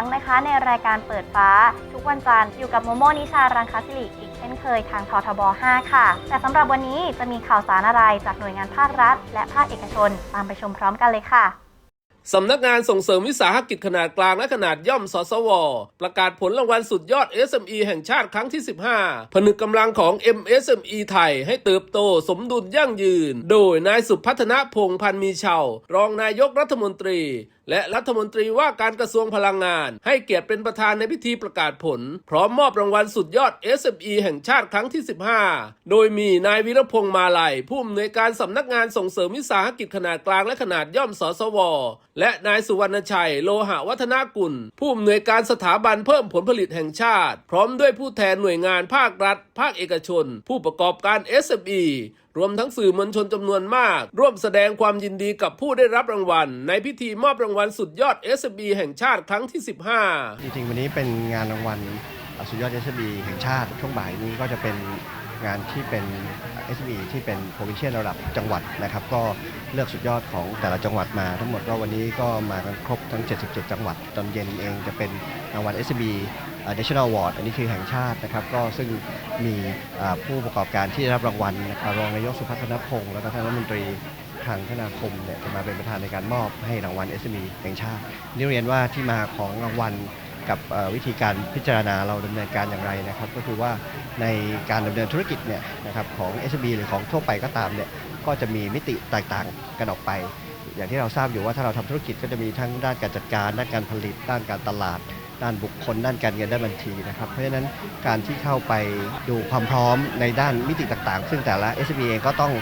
รั้งนะคะ ในรายการเปิดฟ้า ทุกวันจันทร์อยู่กับโมโมนิชารังคสิริอีกเช่นเคยทางททบ 5 ค่ะ แต่สำหรับวันนี้จะมีข่าวสารอะไรจากหน่วยงานภาครัฐ และภาคเอกชน ตามไปชมพร้อมกันเลยค่ะสำนักงานส่งเสริมวิสาหกิจขนาดกลางและขนาดย่อม สสว ประกาศผลรางวัลสุดยอด SME แห่งชาติครั้งที่ 15 ผนึกกำลังของ MSME ไทยให้เติบโตสมดุลยั่งยืน โดยนายสุพัฒนพงพันธ์มีเชาวรองนายกรัฐมนตรี และรัฐมนตรีว่าการกระทรวงพลังงาน ให้เกียรติเป็นประธานในพิธีประกาศผล พร้อมมอบรางวัลสุดยอด SME แห่งชาติครั้งที่ 15 โดยมีนายวิรพงษ์มาลัย ผู้อำนวยการสำนักงานส่งเสริมวิสาหกิจขนาดกลางและขนาดย่อมสสว และนายสุวรรณชัย โลหะวัฒนากุล ผู้อำนวยการสถาบันเพิ่มผลผลิตแห่งชาติ พร้อมด้วยผู้แทนหน่วยงานภาครัฐ ภาคเอกชน ผู้ประกอบการ SME รวมทั้งสื่อมวลชนจำนวนมาก ร่วมแสดงความยินดีกับผู้ได้รับรางวัล ในพิธีมอบรางวัลสุดยอด SME แห่งชาติครั้งที่ 15 จริงๆวันนี้เป็นงานรางวัลสุดยอด SME แห่งชาติช่วงบ่ายนี้ก็จะเป็นงานที่เป็น SME ที่เป็น provincial ระดับจังหวัดนะครับ ก็เลือกสุดยอดของแต่ละจังหวัดมา ทั้งหมดก็วันนี้ก็มากันครบทั้ง 77 จังหวัด ตอนเย็นเองจะเป็นรางวัล SME National Award อันนี้คือแห่งชาตินะครับ ก็ซึ่งมีผู้ประกอบการที่ได้รับรางวัลนะครับรองนายกสุพัฒนพงศ์แล้วก็ท่านรัฐมนตรีทางคมนาคมเนี่ยจะมาเป็นประธานในการมอบให้รางวัล SME แห่งชาตินี่เรียนว่าที่มาของรางวัลกับวิธีการพิจารณาเราดำเนินการอย่างไรนะครับ ก็คือว่าในการดำเนินธุรกิจเนี่ยนะครับของ s อ b หรือของทั่วไปก็ตามเนี่ยก็จะมีมิติแตกต่างกันออกไป อย่างที่เราทราบอยู่ว่าถ้าเราทำธุรกิจก็จะมีทั้งด้านการจัดการ ด้านการผลิต ด้านการตลาด ด้านบุคคล ด้านการเงินด้านบัญชีนะครับ เพราะฉะนั้นการที่เข้าไปดูความพร้อมในด้านมิติต่างๆ ซึ่งแต่ละ s อ b เองก็ต้อง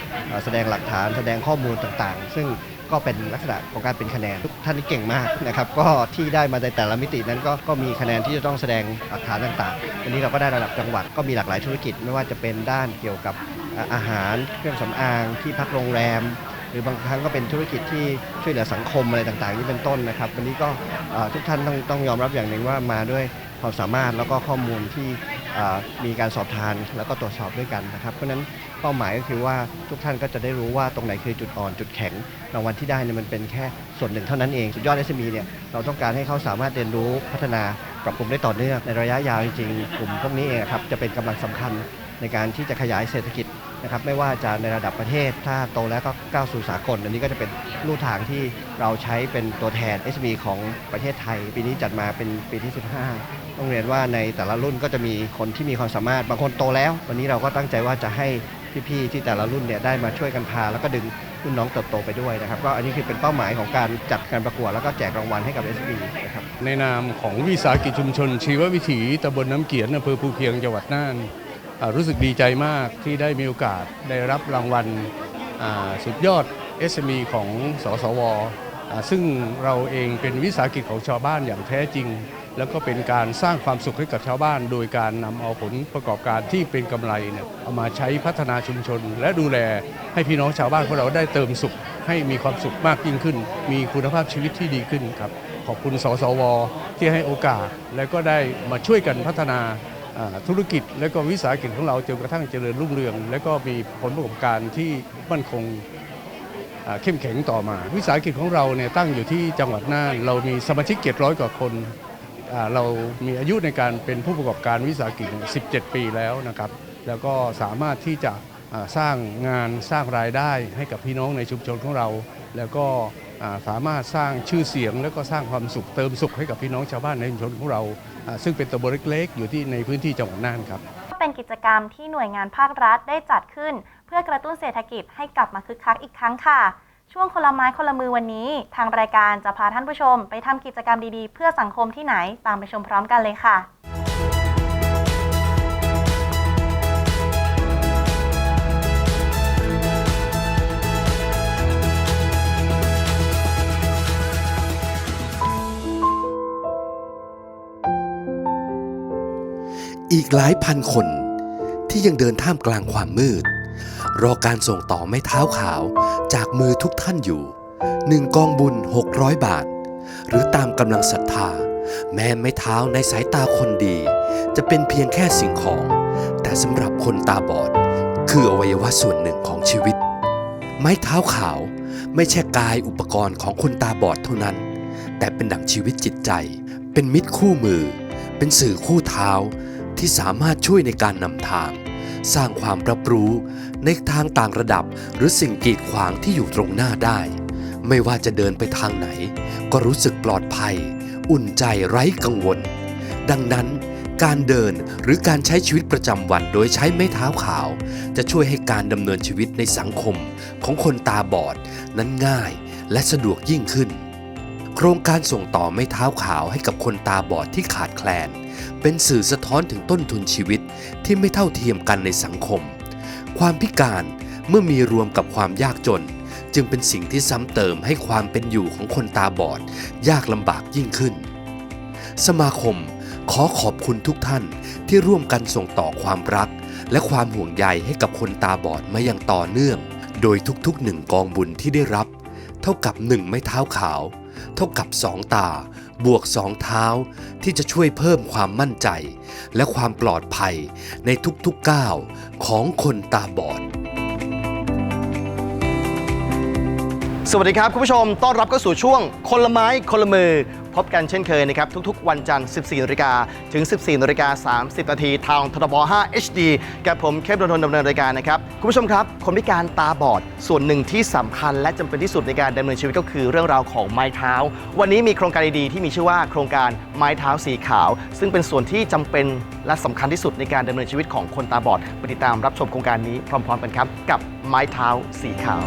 แสดงหลักฐานแสดงข้อมูลต่างๆ ซึ่งก็เป็นลักษณะของการเป็นคะแนนทุกท่านนี่เก่งมากนะครับก็ที่ได้มาในแต่ละมิตินั้นก็ก็มีคะแนนที่จะต้องแสดงหลักฐานต่างๆวันนี้เราก็ได้ระดับจังหวัดก็มีหลากหลายธุรกิจ ไม่ว่าจะเป็นด้านเกี่ยวกับอาอาหารเครื่องสำอางที่พักโรงแรม หรือบางครั้งก็เป็นธุรกิจที่ช่วยเหลือสังคมอะไรต่างๆนี่เป็นต้นนะครับ วันนี้ก็ทุกท่านต้องต้องยอมรับอย่างหนึ่งว่ามาด้วยความสามารถแล้วก็ข้อมูลที่มีการสอบทานแล้วก็ตรวจสอบด้วยกันนะครับ เพราะนั้นเป้าหมายก็คือว่าทุกท่านก็จะได้รู้ว่าตรงไหนคือจุดอ่อนจุดแข็งรางวัลที่ได้เนี่ยมันเป็นแค่ส่วนหนึ่งเท่านั้นเองสุดยอด SME เนี่ยเราต้องการให้เขาสามารถเรียนรู้พัฒนาปรับปรุงได้ต่อเนื่องในระยะยาวจริงๆกลุ่มพวกนี้เองครับจะเป็นกำลังสำคัญในการที่จะขยายเศรษฐกิจ นะครับไม่ว่าจะในระดับประเทศ ถ้าโตแล้วก็ก้าวสู่สากล อันนี้ก็จะเป็นลู่ทางที่เราใช้เป็นตัวแทน SME ของประเทศไทย ปีนี้จัดมาเป็นปีที่ 15 ต้องเรียนว่าในแต่ละรุ่นก็จะมีคนที่มีความสามารถบางคนโตแล้ว วันนี้เราก็ตั้งใจว่าจะให้พี่ๆที่แต่ละรุ่นเนี่ยได้มาช่วยกันพา แล้วก็ดึงรุ่นน้องเติบโตไปด้วยนะครับก็อันนี้คือเป็นเป้าหมายของการจัดการประกวดแล้วก็แจกรางวัลให้กับ SB นะครับในนามของวิสาหกิจชุมชนชีววิถีตำบลน้ำเกียนอำเภอภูเพียงจังหวัดน่าน รู้สึกดีใจมากที่ได้มีโอกาสได้รับรางวัลสุดยอด SME ของสสว ซึ่งเราเองเป็นวิสาหกิจของชาวบ้านอย่างแท้จริง แล้วก็เป็นการสร้างความสุขให้กับชาวบ้าน โดยการนำเอาผลประกอบการที่เป็นกำไรเนี่ยเอามาใช้พัฒนาชุมชน และดูแลให้พี่น้องชาวบ้านของเราได้เติมสุข ให้มีความสุขมากยิ่งขึ้น มีคุณภาพชีวิตที่ดีขึ้นครับขอบคุณสสว ที่ให้โอกาสและก็ได้มาช่วยกันพัฒนา ธุรกิจและก็วิสาหกิจของเราจนกระทั่งเจริญรุ่งเรือง และก็มีผลประกอบการที่มั่นคงเข้มแข็งต่อมา วิสาหกิจของเราเนี่ยตั้งอยู่ที่จังหวัดน่านเรามีสมาชิกเจ็ดร้อยกว่าคนาเรามีอายุในการเป็นผู้ประกอบการวิสาหกิจ 17 ปีแล้วนะครับ แล้วก็สามารถที่จะสร้างงานสร้างรายได้ให้กับพี่น้องในชุมชนของเรา แล้วก็ สามารถสร้างชื่อเสียง แล้วก็สร้างความสุขเติมสุขให้กับพี่น้องชาวบ้านในชุมชนของเราอ่าซึ่งเป็นตำบลเล็กๆอยู่ที่ในพื้นที่จังหวัดน่านครับเป็นกิจกรรมที่หน่วยงานภาครัฐได้จัดขึ้น เพื่อกระตุ้นเศรษฐกิจให้กลับมาคึกคักอีกครั้งค่ะ ช่วงคนละไม้คนละมือวันนี้ ทางรายการจะพาท่านผู้ชม ไปทำกิจกรรมดีๆ เพื่อสังคมที่ไหนตามไปชมพร้อมกันเลยค่ะ อีกหลายพันคนที่ยังเดินท่ามกลางความมืด รอการส่งต่อไม้เท้าขาวจากมือทุกท่านอยู่หนึ่งกองบุญ 600 บาท หรือตามกำลังศรัทธา แม้ไม้เท้าในสายตาคนดี จะเป็นเพียงแค่สิ่งของ แต่สำหรับคนตาบอด คืออวัยวะส่วนหนึ่งของชีวิต ไม้เท้าขาวไม่ใช่กายอุปกรณ์ของคนตาบอดเท่านั้น แต่เป็นดั่งชีวิตจิตใจ เป็นมิตรคู่มือ เป็นสื่อคู่เท้า ที่สามารถช่วยในการนำทาง สร้างความรับรู้ในทางต่างระดับหรือสิ่งกีดขวางที่อยู่ตรงหน้าได้ ไม่ว่าจะเดินไปทางไหน ก็รู้สึกปลอดภัย อุ่นใจไร้กังวล ดังนั้นการเดินหรือการใช้ชีวิตประจำวันโดยใช้ไม้เท้าขาว จะช่วยให้การดำเนินชีวิตในสังคมของคนตาบอด นั้นง่ายและสะดวกยิ่งขึ้น โครงการส่งต่อไม้เท้าขาวให้กับคนตาบอดที่ขาดแคลน เป็นสื่อสะท้อนถึงต้นทุนชีวิตที่ไม่เท่าเทียมกันในสังคม ความพิการเมื่อมีรวมกับความยากจน จึงเป็นสิ่งที่ซ้ำเติมให้ความเป็นอยู่ของคนตาบอด ยากลำบากยิ่งขึ้น สมาคมขอขอบคุณทุกท่านที่ร่วมกันส่งต่อความรัก และความห่วงใยให้กับคนตาบอดมาอย่างต่อเนื่อง โดยทุกๆหนึ่งกองบุญที่ได้รับ เท่ากับหนึ่งไม้เท้าขาว เท่ากับสองตา บวกสองเท้าที่จะช่วยเพิ่มความมั่นใจ และความปลอดภัยในทุกๆก้าวของคนตาบอด สวัสดีครับ คุณผู้ชม ต้อนรับเข้าสู่ช่วงคนละไม้คนละมือ พบกันเช่นเคยนะครับทุกๆ วันจันทร์ 14นาฬิกาถึง 14นาฬิกา30นาทีทางทรบ5 HD กับผมเคปดนทนดำเนินรายการนะครับคุณผู้ชมครับคนพิการตาบอดส่วนหนึ่งที่สำคัญและจำเป็นที่สุดในการดำเนินชีวิตก็คือเรื่องราวของไม้เท้า วันนี้มีโครงการดีๆที่มีชื่อว่าโครงการไม้เท้าสีขาว ซึ่งเป็นส่วนที่จำเป็นและสำคัญที่สุดในการดำเนินชีวิตของคนตาบอดไปติดตามรับชมโครงการนี้พร้อมๆกันครับกับไม้เท้าสีขาว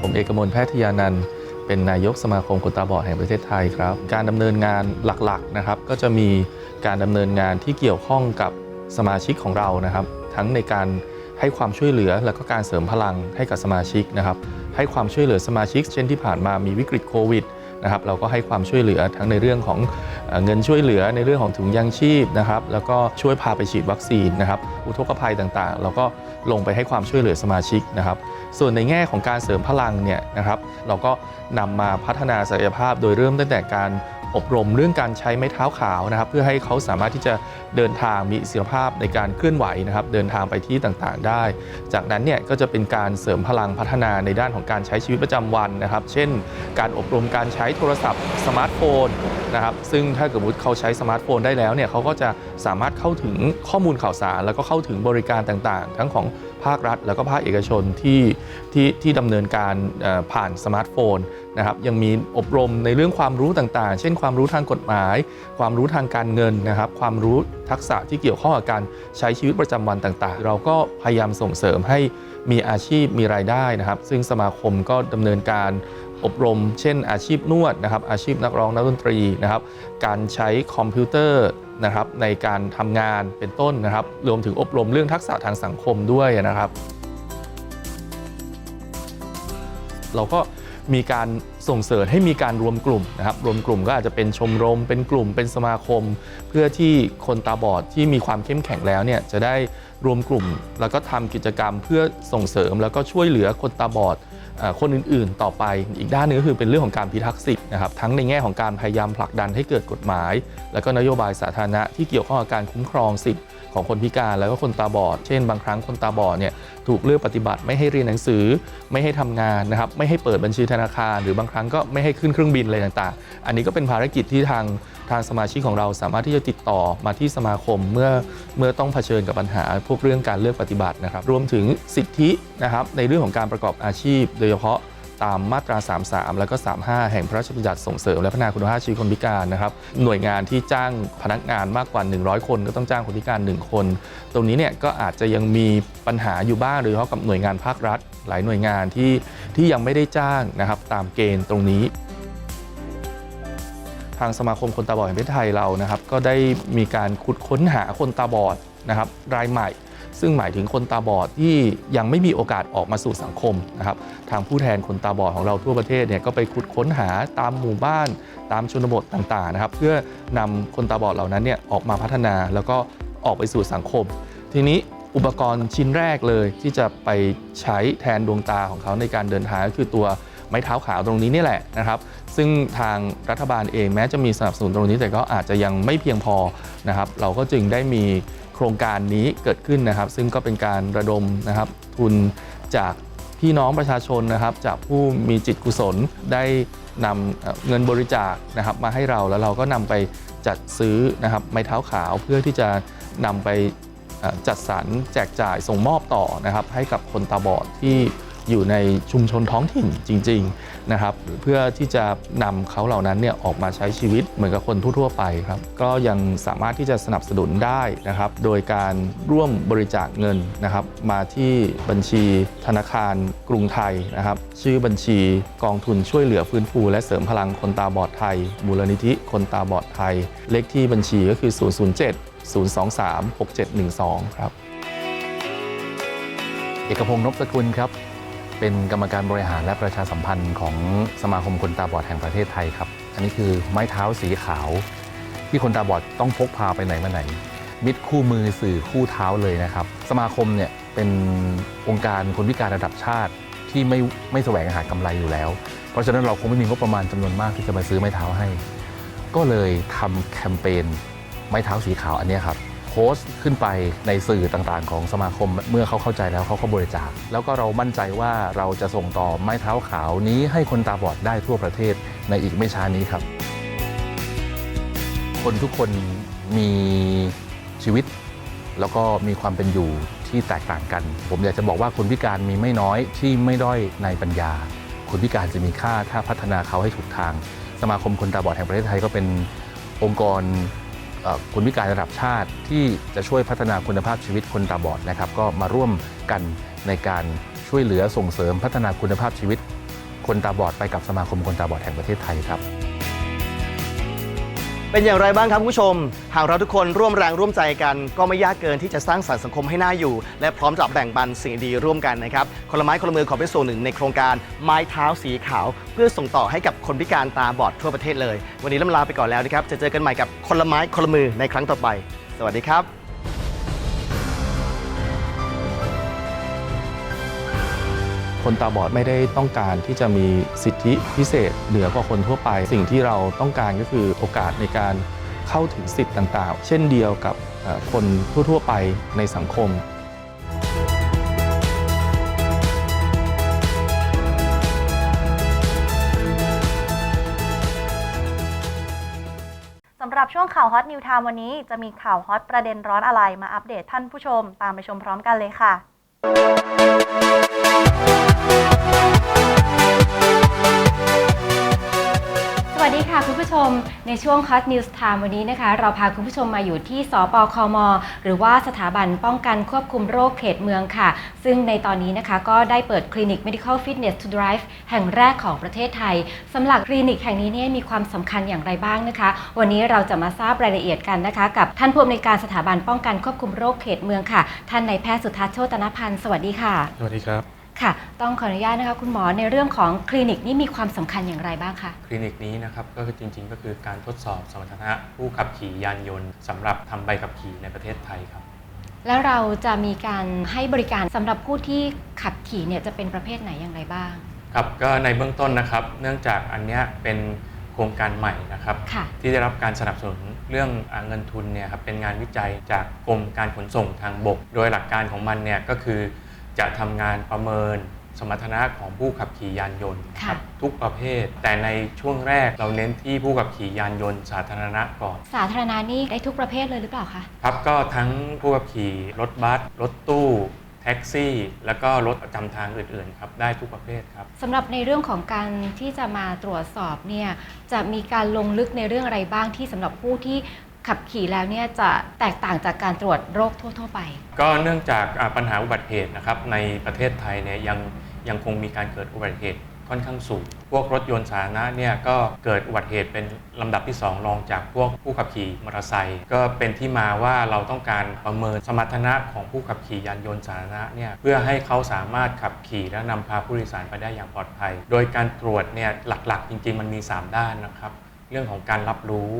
ผมเอกมลแพทยานันท์ เป็นนายกสมาคมคนตาบอดแห่งประเทศไทยครับ การดำเนินงานหลักๆนะครับ ก็จะมีการดำเนินงานที่เกี่ยวข้องกับสมาชิกของเรานะครับ ทั้งในการให้ความช่วยเหลือและก็การเสริมพลังให้กับสมาชิกนะครับ ให้ความช่วยเหลือสมาชิก เช่นที่ผ่านมามีวิกฤตโควิด นะครับเราก็ให้ความช่วยเหลือทั้งในเรื่องของเงินช่วยเหลือในเรื่องของถุงยางชีพนะครับแล้วก็ช่วยพาไปฉีดวัคซีนนะครับอุทกภัยต่างๆ เราก็ลงไปให้ความช่วยเหลือสมาชิกนะครับส่วนในแง่ของการเสริมพลังเนี่ยนะครับเราก็นำมาพัฒนาศักยภาพโดยเริ่มตั้งแต่การ อบรมเรื่องการใช้ไม้เท้าขาวนะครับ เพื่อให้เขาสามารถที่จะเดินทางมีอิสรภาพในการเคลื่อนไหวนะครับ เดินทางไปที่ต่างๆ ได้ จากนั้นเนี่ยก็จะเป็นการเสริมพลังพัฒนาในด้านของการใช้ชีวิตประจำวันนะครับ เช่น การอบรมการใช้โทรศัพท์สมาร์ทโฟนนะครับ ซึ่งถ้าเกิดว่าเขาใช้สมาร์ทโฟนได้แล้วเนี่ยเขาก็จะสามารถเข้าถึงข้อมูลข่าวสาร แล้วก็เข้าถึงบริการต่างๆ ทั้งของภาครัฐ แล้วก็ภาคเอกชนที่ที่ที่ดำเนินการผ่านสมาร์ทโฟนนะครับยังมีอบรมในเรื่องความรู้ต่างๆ เช่นความรู้ทางกฎหมาย ความรู้ทางการเงินนะครับ ความรู้ทักษะที่เกี่ยวข้องกับการใช้ชีวิตประจำวันต่างๆ เราก็พยายามส่งเสริมให้มีอาชีพมีรายได้นะครับ ซึ่งสมาคมก็ดำเนินการอบรม เช่น อาชีพนวดนะครับ อาชีพนักร้องนักดนตรีนะครับ การใช้คอมพิวเตอร์นะครับในการทำงานเป็นต้นนะครับ รวมถึงอบรมเรื่องทักษะทางสังคมด้วยนะครับ เราก็ มีการส่งเสริมให้มีการรวมกลุ่มนะครับรวมกลุ่มก็อาจจะเป็นชมรม เป็นกลุ่มเป็นสมาคม เพื่อที่คนตาบอดที่มีความเข้มแข็งแล้วเนี่ยจะได้รวมกลุ่ม แล้วก็ทำกิจกรรมเพื่อส่งเสริมแล้วก็ช่วยเหลือคนตาบอด คนอื่นๆ ต่อไป อีกด้านหนึงก็คือเป็นเรื่องของการพิทักษ์สิทธิ์นะครับทั้งในแง่ของการพยายามผลักดันให้เกิดกฎหมาย แล้วก็นโยบายสาธารณะที่เกี่ยวข้องกับการคุ้มครองสิทธิ์ของคนพิการแล้วก็คนตาบอด เช่น บางครั้งคนตาบอดเนี่ยถูกเลือกปฏิบัติไม่ให้เรียนหนังสือ ไม่ให้ทำงานนะครับไม่ให้เปิดบัญชีธนาคาร หรือบางครั้งก็ไม่ให้ขึ้นเครื่องบินอะไรต่างๆ อันนี้ก็เป็นภารกิจที่ทางทางสมาชิกของเราสามารถที่จะติดต่อมาที่สมาคมเมื่อเมื่อต้องเผชิญกับปัญหาพวกเรื่องการเลือกปฏิบัตินะครับรวมถึงสิทธินะครับในเรื่องของการประกอบอาชีพโดยเฉพาะตามมาตรา 33 แล้วก็ 35 แห่งพระราชบัญญัติส่งเสริมและพัฒนาคุณภาพชีวิตคนพิการนะครับหน่วยงานที่จ้างพนักงานมากกว่า 100 คนก็ต้องจ้างคนพิการ 1 คน ตรงนี้เนี่ยก็อาจจะยังมีปัญหาอยู่บ้างโดยเฉพาะกับหน่วยงานภาครัฐ หลายหน่วยงานที่ที่ยังไม่ได้จ้างนะครับตามเกณฑ์ตรงนี้ทางสมาคมคนตาบอดแห่งประเทศไทยเรานะครับก็ได้มีการขุดค้นหาคนตาบอดนะครับรายใหม่ ซึ่งหมายถึงคนตาบอดที่ยังไม่มีโอกาสออกมาสู่สังคมนะครับทางผู้แทนคนตาบอดของเราทั่วประเทศเนี่ยก็ไปขุดค้นหาตามหมู่บ้าน ตามชนบทต่างๆนะครับ เพื่อนำคนตาบอดเหล่านั้นเนี่ยออกมาพัฒนาแล้วก็ออกไปสู่สังคม ทีนี้อุปกรณ์ชิ้นแรกเลยที่จะไปใช้แทนดวงตาของเขาในการเดินทางก็คือตัวไม้เท้าขาวตรงนี้นี่แหละนะครับ ซึ่งทางรัฐบาลเองแม้จะมีสนับสนุนตรงนี้แต่ก็อาจจะยังไม่เพียงพอนะครับ เราก็จึงได้มี รงการนี้เกิดขึ้นนะครับ ซึ่งก็เป็นการระดมนะครับทุนจากพี่น้องประชาชนนะครับจากผู้มีจิตกุศลได้นำเงินบริจาคนะครับมาให้เราแล้วเราก็นำไปจัดซื้อนะครับไม้เท้าขาวเพื่อที่จะนำไปจัดสรรแจกจ่ายส่งมอบต่อนะครับให้กับคนตาบอดที่ อยู่ในชุมชนท้องถิ่นจริงๆนะครับเพื่อที่จะนำเขาเหล่านั้นเนี่ยออกมาใช้ชีวิตเหมือนกับคนทั่วๆไปครับก็ยังสามารถที่จะสนับสนุนได้นะครับโดยการร่วมบริจาคเงินนะครับมาที่บัญชีธนาคารกรุงไทยนะครับชื่อบัญชีกองทุนช่วยเหลือฟื้นฟู และเสริมพลังคนตาบอดไทยมูลนิธิคนตาบอดไทย เลขที่บัญชีก็คือ 007 023 6712 ครับเอกพงศ์นพสกุลครับ เป็นกรรมการบริหารและประชาสัมพันธ์ของสมาคมคนตาบอดแห่งประเทศไทยครับ อันนี้คือไม้เท้าสีขาว ที่คนตาบอดต้องพกพาไปไหนมาไหน มิตรคู่มือสื่อคู่เท้าเลยนะครับ สมาคมเนี่ยเป็นองค์การคนพิการระดับชาติที่ไม่ไม่แสวงหากำไรอยู่แล้ว เพราะฉะนั้นเราคงไม่มีงบประมาณจำนวนมากที่จะมาซื้อไม้เท้าให้ ก็เลยทำแคมเปญไม้เท้าสีขาวอันนี้ครับ โพสต์ขึ้นไปในสื่อต่างๆ ของสมาคมเมื่อเขาเข้าใจแล้วเขาก็บริจาค แล้วก็เรามั่นใจว่าเราจะส่งต่อไม้เท้าขาวนี้ให้คนตาบอดได้ทั่วประเทศในอีกไม่ช้านี้ครับ คนทุกคนมีชีวิต แล้วก็มีความเป็นอยู่ที่แตกต่างกัน ผมอยากจะบอกว่าคนพิการมีไม่น้อยที่ไม่ด้อยในปัญญา คนพิการจะมีค่าถ้าพัฒนาเขาให้ถูกทาง สมาคมคนตาบอดแห่งประเทศไทยก็เป็นองค์กร คนพิการระดับชาติที่จะช่วยพัฒนาคุณภาพชีวิตคนตาบอดนะครับ ก็มาร่วมกันในการช่วยเหลือส่งเสริมพัฒนาคุณภาพชีวิตคนตาบอดไปกับสมาคมคนตาบอดแห่งประเทศไทยครับ เป็นอย่างไรบ้างครับคุณผู้ชม หากเราทุกคนร่วมแรงร่วมใจกัน ก็ไม่ยากเกินที่จะสร้างสรรค์สังคมให้น่าอยู่ และพร้อมจะแบ่งปันสิ่งดีร่วมกันนะครับคนละไม้คนละมือขอเป็นส่วนหนึ่งในโครงการไม้เท้าสีขาว เพื่อส่งต่อให้กับคนพิการตาบอดทั่วประเทศเลย วันนี้ล่ำลาไปก่อนแล้วนะครับจะเจอกันใหม่กับคนละไม้คนละมือในครั้งต่อไป สวัสดีครับ คนตาบอดไม่ได้ต้องการที่จะมีสิทธิพิเศษเหนือกว่าคนทั่วไป สิ่งที่เราต้องการก็คือโอกาสในการเข้าถึงสิทธิ์ต่างๆ เช่นเดียวกับคนทั่วๆไปในสังคมสำหรับช่วงข่าวฮอตนิว i ท e วันนี้จะมีข่าวฮอตประเด็นร้อนอะไรมาอัปเดตท่านผู้ชม ตามไปชมพร้อมกันเลยค่ะ ผู้ชมในช่วง Hot News Time วันนี้นะคะ เราพาคุณผู้ชมมาอยู่ที่สปคม หรือว่าสถาบันป้องกันควบคุมโรคเขตเมืองค่ะ ซึ่งในตอนนี้นะคะก็ได้เปิดคลินิก Medical Fitness to Drive แห่งแรกของประเทศไทยสำหรับคลินิกแห่งนี้เนี่ยมีความสำคัญอย่างไรบ้างนะคะ วันนี้เราจะมาทราบรายละเอียดกันนะคะ กับท่านผู้อำนวยการสถาบันป้องกันควบคุมโรคเขตเมืองค่ะ ท่านนายแพทย์สุทัศน์โชตนพันธ์สวัสดีค่ะ สวัสดีครับ ค่ะ ต้องขออนุญาตนะคะคุณหมอในเรื่องของคลินิกนี่มีความสำคัญอย่างไรบ้างคะ คลินิกนี้นะครับก็คือจริง ๆ ก็คือการทดสอบสมรรถนะผู้ขับขี่ยานยนต์สำหรับทำใบขับขี่ในประเทศไทยครับ แล้วเราจะมีการให้บริการสำหรับผู้ที่ขับขี่เนี่ยจะเป็นประเภทไหนอย่างไรบ้าง ครับก็ในเบื้องต้นนะครับ เนื่องจากอันเนี้ยเป็นโครงการใหม่นะครับ ค่ะ ที่ได้รับการสนับสนุนเรื่องอาเงินทุนเนี่ยครับเป็นงานวิจัยจากกรมการขนส่งทางบก โดยหลักการของมันเนี่ยก็คือ จะทำงานประเมินสมรรถนะของผู้ขับขี่ยานยนต์นะครับค่ะ ทุกประเภท แต่ในช่วงแรกเราเน้นที่ผู้ขับขี่ยานยนต์สาธารณะก่อน สาธารณะนี่ได้ทุกประเภทเลยหรือเปล่าคะ ครับก็ทั้งผู้ขับขี่รถบัสรถตู้ แท็กซี่ แล้วก็รถประจำทางอื่นๆครับได้ทุกประเภทครับ สำหรับในเรื่องของการที่จะมาตรวจสอบเนี่ยจะมีการลงลึกในเรื่องอะไรบ้างที่สำหรับผู้ที่ ขับขี่แล้วเนี่ยจะแตกต่างจากการตรวจโรคทั่ว ๆ ไป ก็เนื่องจากอ่าปัญหาอุบัติเหตุนะครับในประเทศไทยเนี่ยยังยังคงมีการเกิดอุบัติเหตุค่อนข้างสูง พวกรถยนต์สาธารณะเนี่ยก็เกิดอุบัติเหตุเป็นลำดับที่ 2 รองจากพวกผู้ขับขี่มอเตอร์ไซค์ก็เป็นที่มาว่าเราต้องการประเมินสมรรถนะของผู้ขับขี่ยานยนต์สาธารณะเนี่ยเพื่อให้เขาสามารถขับขี่และนำพาผู้โดยสารไปได้อย่างปลอดภัย โดยการตรวจเนี่ยหลักๆ จริง ๆ มันมี 3 ด้านนะครับ เรื่องของการรับรู้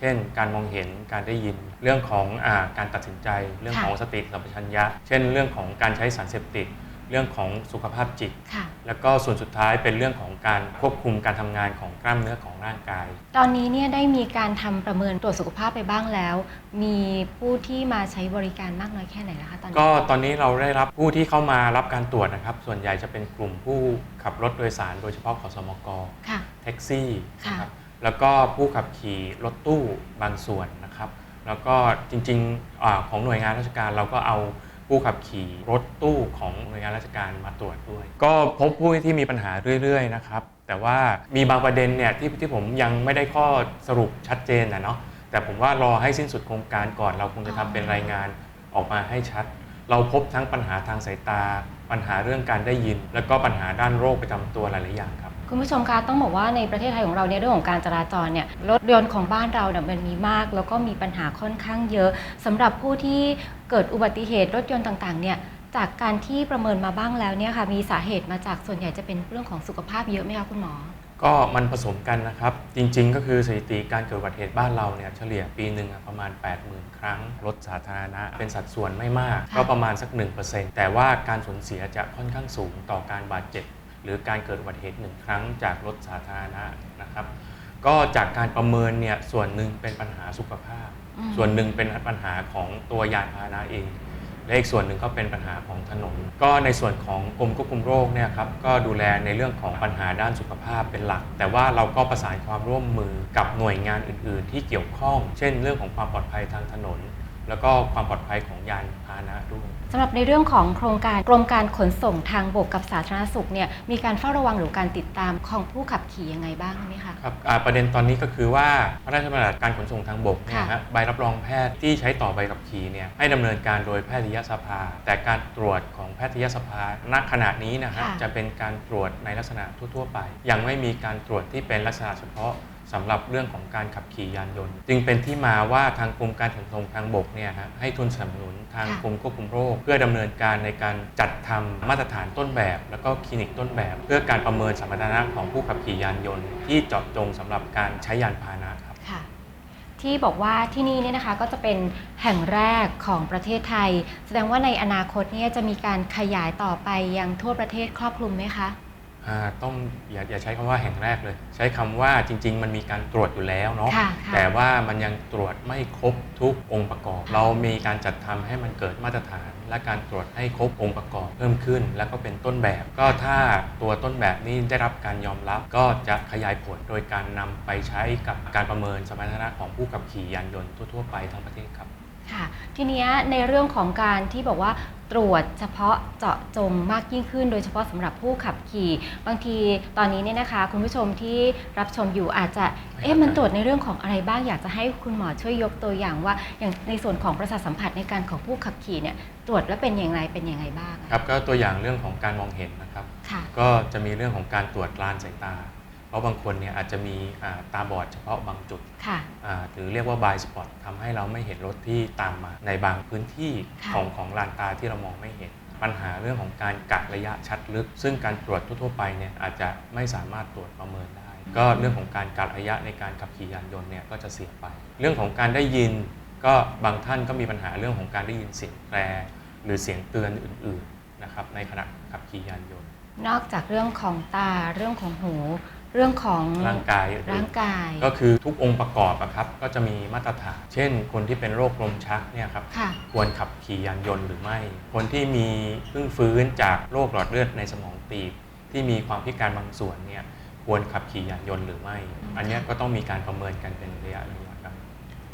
เช่น การมองเห็นการได้ยิน เรื่องของอาการตัดสินใจ เรื่องของสติสัมปชัญญะ เช่น เรื่องของการใช้สารเสพติด เรื่องของสุขภาพจิตค่ะแล้วก็ส่วนสุดท้ายเป็นเรื่องของการควบคุมการทำงานของกล้ามเนื้อของร่างกาย ตอนนี้เนี่ยได้มีการทำประเมินตรวจสุขภาพไปบ้างแล้ว มีผู้ที่มาใช้บริการมากน้อยแค่ไหนแล้วคะตอนนี้ก็ตอนนี้เราได้รับผู้ที่เข้ามารับการตรวจนะครับ ส่วนใหญ่จะเป็นกลุ่มผู้ขับรถโดยสาร โดยเฉพาะขสมกค่ะแท็กซี่ค่ะนะครับ แล้วก็ผู้ขับขี่รถตู้บางส่วนนะครับ แล้วก็จริงๆอของหน่วยงานราชการเราก็เอาผู้ขับขี่รถตู้ของหน่วยงานราชการมาตรวจด้วย ก็พบผู้ที่มีปัญหาเรื่อยๆนะครับ แต่ว่ามีบางประเด็นเนี่ยที่ที่ผมยังไม่ได้ข้อสรุปชัดเจนนะเนาะแต่ผมว่ารอให้สิ้นสุดโครงการก่อนเราคงจะทำเป็นรายงานออกมาให้ชัด เราพบทั้งปัญหาทางสายตา ปัญหาเรื่องการได้ยิน แล้วก็ปัญหาด้านโรคประจำตัวหลายๆอย่างครับ คุณผู้ชมคะต้องบอกว่าในประเทศไทยของเราเนี่ยเรื่องของการจราจรเนี่ยรถยนต์ของบ้านเราเนี่ยมันมีมาก แล้วก็มีปัญหาค่อนข้างเยอะสำหรับผู้ที่เกิดอุบัติเหตุรถยนต์ต่างๆเนี่ยจากการที่ประเมินมาบ้างแล้วเนี่ยค่ะมีสาเหตุมาจากส่วนใหญ่จะเป็นเรื่องของสุขภาพเยอะไหมคะคุณหมอ ก็มันผสมกันนะครับ จริงๆ ก็คือสถิติการเกิดอุบัติเหตุบ้านเราเนี่ยเฉลี่ยปีหนึ่งประมาณ 80,000 ครั้ง รถสาธารณะเป็นสัดส่วนไม่มาก ก็ประมาณสัก 1%แต่ว่าการสูญเสียจะค่อนข้างสูงต่อการบาดเจ็บ หรือการเกิดอุบัติเหตุหนึ่งครั้งจากรถสาธารณะนะครับ ก็จากการประเมินเนี่ยส่วนหนึ่งเป็นปัญหาสุขภาพอืมส่วนหนึ่งเป็นปัญหาของตัวยานพาหนะเองและอีกส่วนหนึ่งก็เป็นปัญหาของถนน ก็ในส่วนของกรมควบคุมโรคเนี่ยครับก็ดูแลในเรื่องของปัญหาด้านสุขภาพเป็นหลัก แต่ว่าเราก็ประสานความร่วมมือกับหน่วยงานอื่น ๆ ที่เกี่ยวข้อง เช่น เรื่องของความปลอดภัยทางถนน แล้วก็ความปลอดภัยของยานพาหนะด้วย สำหรับในเรื่องของโครงการกรมการขนส่งทางบกกับสาธารณสุขเนี่ยมีการเฝ้าระวังหรือการติดตามของผู้ขับขี่ยังไงบ้างไหมคะครับอ่าประเด็นตอนนี้ก็คือว่าพระราชบัญญัติการขนส่งทางบกเนี่ยค่ะฮะใบรับรองแพทย์ที่ใช้ต่อใบขับขี่เนี่ยให้ดำเนินการโดยแพทยสภา แต่การตรวจของแพทยสภาณขณะนี้นะฮะค่ะจะเป็นการตรวจในลักษณะทั่ว ๆ ไป ยังไม่มีการตรวจที่เป็นลักษณะเฉพาะ สำหรับเรื่องของการขับขี่ยานยนต์ จึงเป็นที่มาว่าทางกรมการขนส่งทางบกเนี่ยฮะให้ทุนสนับสนุนทางค่ะกรมควบคุมโรค เพื่อดำเนินการในการจัดทำมาตรฐานต้นแบบ แล้วก็คลินิกต้นแบบ เพื่อการประเมินสมรรถนะของผู้ขับขี่ยานยนต์ ที่เจาะจงสำหรับการใช้ยานพาหนะครับค่ะที่บอกว่าที่นี่เนี่ยนะคะก็จะเป็นแห่งแรกของประเทศไทย แสดงว่าในอนาคตเนี่ยจะมีการขยายต่อไปยังทั่วประเทศครอบคลุมไหมคะอ่า ต้องอย่าอย่าใช้คำว่าแห่งแรกเลย ใช้คำว่าจริง ๆ มันมีการตรวจอยู่แล้วเนาะค่ะค่ะแต่ว่ามันยังตรวจไม่ครบทุกองค์ประกอบ เรามีการจัดทำให้มันเกิดมาตรฐาน และการตรวจให้ครบองค์ประกอบเพิ่มขึ้น แล้วก็เป็นต้นแบบ ก็ถ้าตัวต้นแบบนี้ได้รับการยอมรับ ก็จะขยายผลโดยการนำไปใช้กับการประเมินสมรรถนะของผู้ขับขี่ยานยนต์ทั่วๆไปทั้งประเทศครับค่ะทีเนี้ยในเรื่องของการที่บอกว่า ตรวจเฉพาะเจาะจงมากยิ่งขึ้น โดยเฉพาะสำหรับผู้ขับขี่ บางทีตอนนี้เนี่ยนะคะ คุณผู้ชมที่รับชมอยู่อาจจะเอ๊ะมันตรวจในเรื่องของอะไรบ้างอยากจะให้คุณหมอช่วยยกตัวอย่างว่า อย่างในส่วนของประสาทสัมผัสในการของผู้ขับขี่เนี่ยตรวจแล้วเป็นอย่างไรเป็นอย่างไรบ้างอะครับก็ตัวอย่างเรื่องของการมองเห็นนะครับค่ะก็จะมีเรื่องของการตรวจกลานสายตา เพราะบางคนเนี่ยอาจจะมีอ่าตาบอดเฉพาะบางจุดค่ะอ่าหรือเรียกว่า blind spot ทำให้เราไม่เห็นรถที่ตามมาในบางพื้นที่ค่ะของของลานตาที่เรามองไม่เห็น ปัญหาเรื่องของการกะระยะชัดลึก ซึ่งการตรวจทั่ว ๆ ไปเนี่ยอาจจะไม่สามารถตรวจประเมินได้ ก็เรื่องของการกะระยะในการขับขี่ยานยนต์เนี่ยก็จะเสียไป เรื่องของการได้ยินก็บางท่านก็มีปัญหาเรื่องของการได้ยินเสียงแตรหรือเสียงเตือนอื่น ๆนะครับในขณะขับขี่ยานยนต์ นอกจากเรื่องของตาเรื่องของหู เรื่องของร่างกายอื่นๆ ร่างกาย ก็คือทุกองค์ประกอบอะครับก็จะมีมาตรฐาน เช่น คนที่เป็นโรคลมชักเนี่ยครับค่ะ ควรขับขี่ยานยนต์หรือไม่ คนที่มีเพิ่งฟื้นจากโรคหลอดเลือดในสมองตีบที่มีความพิการบางส่วนเนี่ยควรขับขี่ยานยนต์หรือไม่ อันเนี้ยก็ต้องมีการประเมินกันเป็นระยะระยะครับ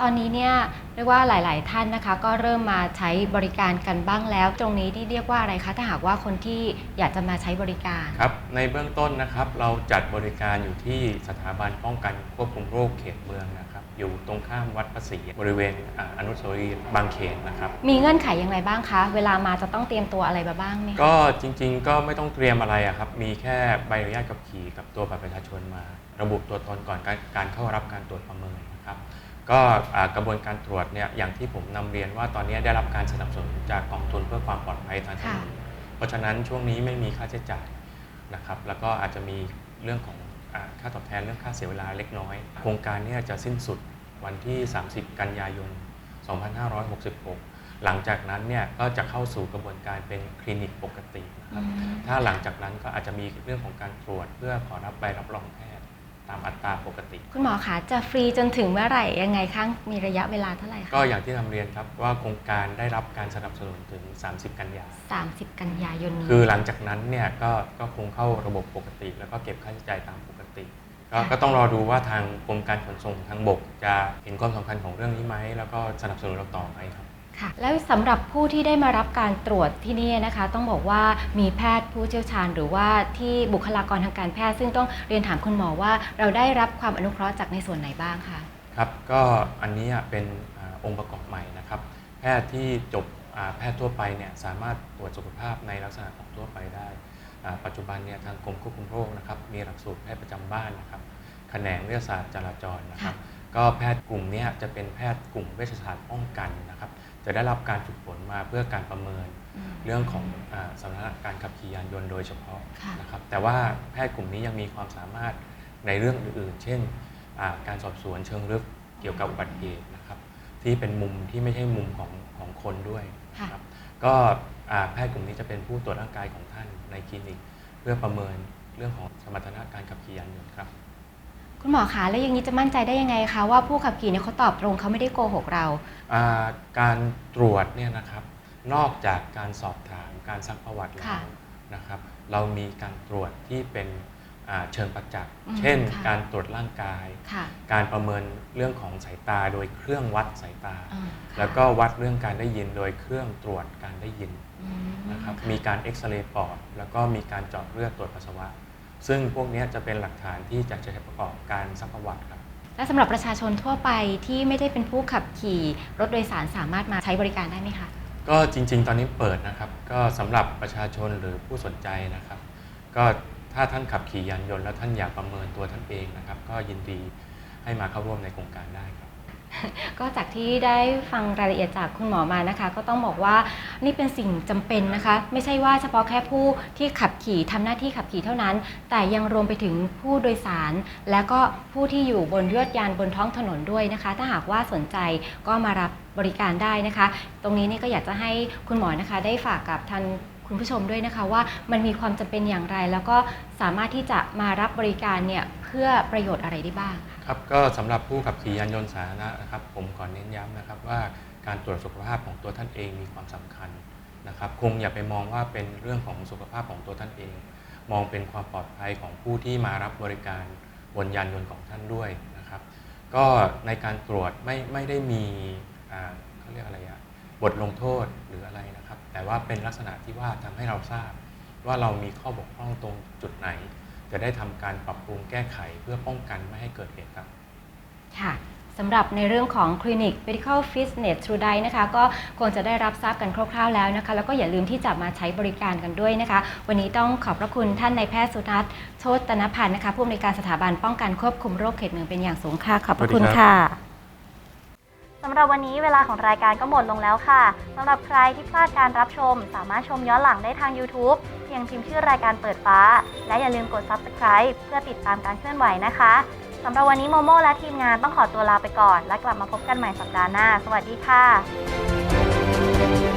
ตอนนี้เนี่ยเรียกว่าหลาย ๆ ท่านนะคะ ก็เริ่มมาใช้บริการกันบ้างแล้ว ตรงนี้ที่เรียกว่าอะไรคะถ้าหากว่าคนที่อยากจะมาใช้บริการ ครับ ในเบื้องต้นนะครับเราจัดบริการอยู่ที่สถาบันป้องกันควบคุมโรคเขตเมืองนะครับ อยู่ตรงข้ามวัดพระศรีบริเวณอ่าอนุสาวรีย์บางเขนนะครับ มีเงื่อนไขอย่างไรบ้างคะ เวลามาจะต้องเตรียมตัวอะไรมาบ้างไหมคะก็จริงๆ ก็ไม่ต้องเตรียมอะไรอะครับ มีแค่ใบอนุญาตขับขี่กับตัวบัตรประชาชนมา ระบุตัวตนก่อนการการเข้ารับการตรวจประเมินนะครับ ก็อ่ากระบวนการตรวจเนี่ยอย่างที่ผมนำเรียนว่าตอนนี้ได้รับการสนับสนุนจากกองทุนเพื่อความปลอดภัยทางถนนเพราะฉะนั้นช่วงนี้ไม่มีค่าใช้จ่ายนะครับแล้วก็อาจจะมีเรื่องของอาค่าตอบแทนเรื่องค่าเสียเวลาเล็กน้อย โครงการเนี้จะสิ้นสุดวันที่ 30 กันยายน 2566 หลังจากนั้นเนี่ยก็จะเข้าสู่กระบวนการเป็นคลินิกปกตินะครับถ้าหลังจากนั้นก็อาจจะมีเรื่องของการตรวจเพื่อขอรับใบรับรองแพทย์ ตามอัตราปกติ คุณหมอคะจะฟรีจนถึงเมื่อไหร่ยังไงคะมีระยะเวลาเท่าไหร่คะก็อย่างที่นำเรียนครับว่าโครงการได้รับการสนับสนุนถึง 30 กันยา 30 กันยายนนี้คือหลังจากนั้นเนี่ยก็ก็คงเข้าระบบปกติ แล้วก็เก็บค่าใช้จ่ายตามปกติก็ก็ต้องรอดูว่าทางกรมการขนส่งทางบก จะเห็นความสำคัญของเรื่องนี้ไหมแล้วก็สนับสนุนเราต่อไหมครับ ค่ะแล้วสำหรับผู้ที่ได้มารับการตรวจที่นี่นะคะ ต้องบอกว่ามีแพทย์ผู้เชี่ยวชาญ หรือว่าที่บุคลากรทางการแพทย์ ซึ่งต้องเรียนถามคุณหมอว่า เราได้รับความอนุเคราะห์จากในส่วนไหนบ้างคะครับก็อันนี้เป็นอาองค์ประกอบใหม่นะครับ แพทย์ที่จบอ่าแพทย์ทั่วไปเนี่ยสามารถตรวจสุขภาพในลักษณะของทั่วไปได้อ่าปัจจุบันเนี่ยทางกรมควบคุมโรคนะครับมีหลักสูตรแพทย์ประจำบ้านนะครับแขนงเวชศาสตร์จราจรนะครับ ก็แพทย์กลุ่มเนี้ยจะเป็นแพทย์กลุ่มเวชศาสตร์ป้องกันนะครับ จะได้รับการฝึกฝนมาเพื่อการประเมินอืมเรื่องของอาสมรรถนะการขับขี่ยานยนต์โดยเฉพาะค่ะนะครับแต่ว่าแพทย์กลุ่มนี้ยังมีความสามารถในเรื่องอื่นๆ เช่นอ่าการสอบสวนเชิงลึกเกี่ยวกับอุบัติเหตุนะครับที่เป็นมุมที่ไม่ใช่มุมของของคนด้วยค่ะนะครับก็อ่าแพทย์กลุ่มนี้จะเป็นผู้ตรวจร่างกายของท่านในคลินิก เพื่อประเมินเรื่องของสมรรถนะการขับขี่ยานยนต์ครับ คุณหมอคะแล้วอย่างนี้จะมั่นใจได้ยังไงคะว่าผู้ขับขี่เนี่ยเขาตอบตรงเขาไม่ได้โกหกเรา อ่าการตรวจเนี่ยนะครับ นอกจากการสอบถามการซักประวัติแล้ค่ะวนะครับ เรามีการตรวจที่เป็นอ่าเชิงประจักษ์อืมเช่น ค่ะ การตรวจร่างกาย ค่ะการประเมินเรื่องของสายตาโดยเครื่องวัดสายตา อ่าค่ะแล้วก็วัดเรื่องการได้ยินโดยเครื่องตรวจการได้ยินอืมนะครับค่ะมีการเอ็กซเรย์ปอดแล้วก็มีการเจาะเลือดตรวจปัสสาวะ ซึ่งพวกเนี้ยจะเป็นหลักฐานที่จะใช้ประกอบการซักประวัติครับ และสำหรับประชาชนทั่วไปที่ไม่ได้เป็นผู้ขับขี่รถโดยสารสามารถมาใช้บริการได้ไหมคะ ก็จริง ๆ ตอนนี้เปิดนะครับ ก็สำหรับประชาชนหรือผู้สนใจนะครับ ก็ถ้าท่านขับขี่ยานยนต์แล้วท่านอยากประเมินตัวท่านเองนะครับ ก็ยินดีให้มาเข้าร่วมในโครงการได้ครับ ก็จากที่ได้ฟังรายละเอียดจากคุณหมอมานะคะ ก็ต้องบอกว่านี่เป็นสิ่งจำเป็นนะคะ ไม่ใช่ว่าเฉพาะแค่ผู้ที่ขับขี่ทำหน้าที่ขับขี่เท่านั้น แต่ยังรวมไปถึงผู้โดยสาร และก็ผู้ที่อยู่บนยวดยานบนท้องถนนด้วยนะคะ ถ้าหากว่าสนใจก็มารับบริการได้นะคะ ตรงนี้นี่ก็อยากจะให้คุณหมอนะคะ ได้ฝากกับท่านคุณผู้ชมด้วยนะคะว่ามันมีความจำเป็นอย่างไร แล้วก็สามารถที่จะมารับบริการเนี่ย พื่อประโยชน์อะไรได้บ้างครับก็สำหรับผู้ขับขี่ยานยนต์สาธารณะนะครับ ผมขอเน้นย้ำนะครับว่าการตรวจสุขภาพของตัวท่านเองมีความสำคัญนะครับ คงอย่าไปมองว่าเป็นเรื่องของสุขภาพของตัวท่านเอง มองเป็นความปลอดภัยของผู้ที่มารับบริการบนยานยนต์ของท่านด้วยนะครับ ก็ในการตรวจไม่ไม่ได้มีอ่าเขาเรียกอะไรอะบทลงโทษหรืออะไรนะครับ แต่ว่าเป็นลักษณะที่ว่าทำให้เราทราบว่าเรามีข้อบกพร่องตรงจุดไหน จะได้ทำการปรับปรุงแก้ไขเพื่อป้องกันไม่ให้เกิดเหตุครับค่ะสำหรับในเรื่องของคลินิก Medical Fitness True Day นะคะก็คงจะได้รับทราบกันคร่าวๆแล้วนะคะ แล้วก็อย่าลืมที่จะมาใช้บริการกันด้วยนะคะ วันนี้ต้องขอบพระคุณท่านนายแพทย์สุทัศน์โชตนพันธ์นะคะผู้อำนวยการสถาบันป้องกันควบคุมโรคเขตเมืองเป็นอย่างสูงค่ะขอบพระคุณค่ะำหรับวันนี้เวลาของรายการก็หมดลงแล้วค่ะสำหรับใครที่พลาดการรับชม สามารถชมย้อนหลังได้ทาง YouTube เพียงพิมพ์ชื่อรายการเปิดฟ้า และอย่าลืมกด Subscribe เพื่อติดตามการเคลื่อนไหวนะคะสำหรับวันนี้โมโมและทีมงานต้องขอตัวลาไปก่อน และกลับมาพบกันใหม่สัปดาห์หน้า สวัสดีค่ะ